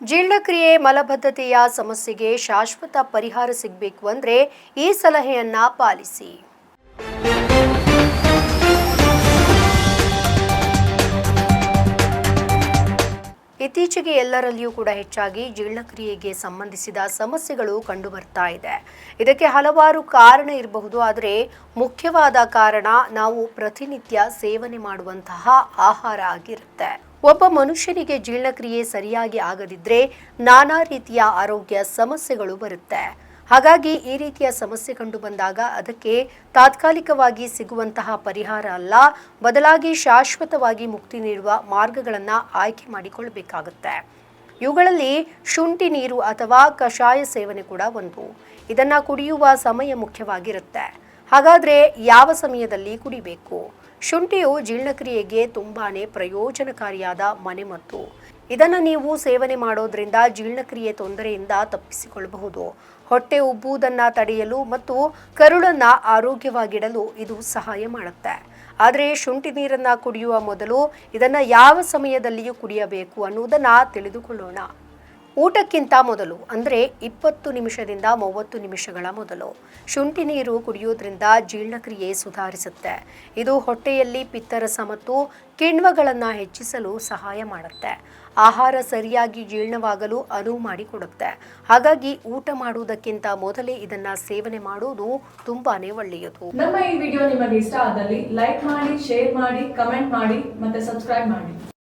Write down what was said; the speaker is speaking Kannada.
ಜೀರ್ಣಕ್ರಿಯೆ ಮಲಬದ್ಧತೆಯ ಸಮಸ್ಯೆಗೆ ಶಾಶ್ವತ ಪರಿಹಾರ ಸಿಗಬೇಕು ಅಂದರೆ ಈ ಸಲಹೆಯನ್ನ ಪಾಲಿಸಿ. ಇತ್ತೀಚೆಗೆ ಎಲ್ಲರಲ್ಲಿಯೂ ಕೂಡ ಹೆಚ್ಚಾಗಿ ಜೀರ್ಣಕ್ರಿಯೆಗೆ ಸಂಬಂಧಿಸಿದ ಸಮಸ್ಯೆಗಳು ಕಂಡು ಬರ್ತಾ ಇದೆ. ಇದಕ್ಕೆ ಹಲವಾರು ಕಾರಣ ಇರಬಹುದು. ಆದರೆ ಮುಖ್ಯವಾದ ಕಾರಣ ನಾವು ಪ್ರತಿನಿತ್ಯ ಸೇವನೆ ಮಾಡುವಂತಹ ಆಹಾರ ಆಗಿರುತ್ತೆ. ಒಬ್ಬ ಮನುಷ್ಯನಿಗೆ ಜೀರ್ಣಕ್ರಿಯೆ ಸರಿಯಾಗಿ ಆಗದಿದ್ರೆ ನಾನಾ ರೀತಿಯ ಆರೋಗ್ಯ ಸಮಸ್ಯೆಗಳು ಬರುತ್ತೆ. ಹಾಗಾಗಿ ಈ ರೀತಿಯ ಸಮಸ್ಯೆ ಕಂಡು ಬಂದಾಗ ಅದಕ್ಕೆ ತಾತ್ಕಾಲಿಕವಾಗಿ ಸಿಗುವಂತಹ ಪರಿಹಾರ ಅಲ್ಲ, ಬದಲಾಗಿ ಶಾಶ್ವತವಾಗಿ ಮುಕ್ತಿ ನೀಡುವ ಮಾರ್ಗಗಳನ್ನು ಆಯ್ಕೆ ಮಾಡಿಕೊಳ್ಳಬೇಕಾಗುತ್ತೆ ಇವುಗಳಲ್ಲಿ ಶುಂಠಿ ನೀರು ಅಥವಾ ಕಷಾಯ ಸೇವನೆ ಕೂಡ ಒಂದು. ಇದನ್ನು ಕುಡಿಯುವ ಸಮಯ ಮುಖ್ಯವಾಗಿರುತ್ತೆ. ಹಾಗಾದ್ರೆ ಯಾವ ಸಮಯದಲ್ಲಿ ಕುಡಿಬೇಕು? ಶುಂಠಿಯು ಜೀರ್ಣಕ್ರಿಯೆಗೆ ತುಂಬಾನೇ ಪ್ರಯೋಜನಕಾರಿಯಾದ ಮನೆಮದ್ದು ಇದನ್ನು ನೀವು ಸೇವನೆ ಮಾಡೋದ್ರಿಂದ ಜೀರ್ಣಕ್ರಿಯೆ ತೊಂದರೆಯಿಂದ ತಪ್ಪಿಸಿಕೊಳ್ಳಬಹುದು. ಹೊಟ್ಟೆ ಉಬ್ಬುವುದನ್ನು ತಡೆಯಲು ಮತ್ತು ಕರುಳನ್ನ ಆರೋಗ್ಯವಾಗಿಡಲು ಇದು ಸಹಾಯ ಮಾಡುತ್ತೆ. ಆದರೆ ಶುಂಠಿ ನೀರನ್ನು ಕುಡಿಯುವ ಮೊದಲು ಇದನ್ನು ಯಾವ ಸಮಯದಲ್ಲಿಯೂ ಕುಡಿಯಬೇಕು ಅನ್ನುವುದನ್ನು ತಿಳಿದುಕೊಳ್ಳೋಣ. ಊಟಕ್ಕಿಂತ ಮೊದಲು, ಅಂದರೆ ಇಪ್ಪತ್ತು ನಿಮಿಷದಿಂದ ಮೂವತ್ತು ನಿಮಿಷಗಳ ಮೊದಲು, ಶುಂಠಿ ನೀರು ಕುಡಿಯೋದ್ರಿಂದ ಜೀರ್ಣಕ್ರಿಯೆ ಸುಧಾರಿಸುತ್ತೆ. ಇದು ಹೊಟ್ಟೆಯಲ್ಲಿ ಪಿತ್ತರಸ ಮತ್ತು ಕಿಣ್ವಗಳನ್ನು ಹೆಚ್ಚಿಸಲು ಸಹಾಯ ಮಾಡುತ್ತೆ. ಆಹಾರ ಸರಿಯಾಗಿ ಜೀರ್ಣವಾಗಲು ಅನುವು ಮಾಡಿಕೊಡುತ್ತೆ. ಹಾಗಾಗಿ ಊಟ ಮಾಡುವುದಕ್ಕಿಂತ ಮೊದಲೇ ಇದನ್ನ ಸೇವನೆ ಮಾಡುವುದು ತುಂಬಾನೇ ಒಳ್ಳೆಯದು. ನಮ್ಮ ಈ ವಿಡಿಯೋ ನಿಮಗೆ ಇಷ್ಟ ಆದಲ್ಲಿ ಲೈಕ್ ಮಾಡಿ, ಶೇರ್ ಮಾಡಿ, ಕಮೆಂಟ್ ಮಾಡಿ ಮತ್ತೆ ಸಬ್ಸ್ಕ್ರೈಬ್ ಮಾಡಿ.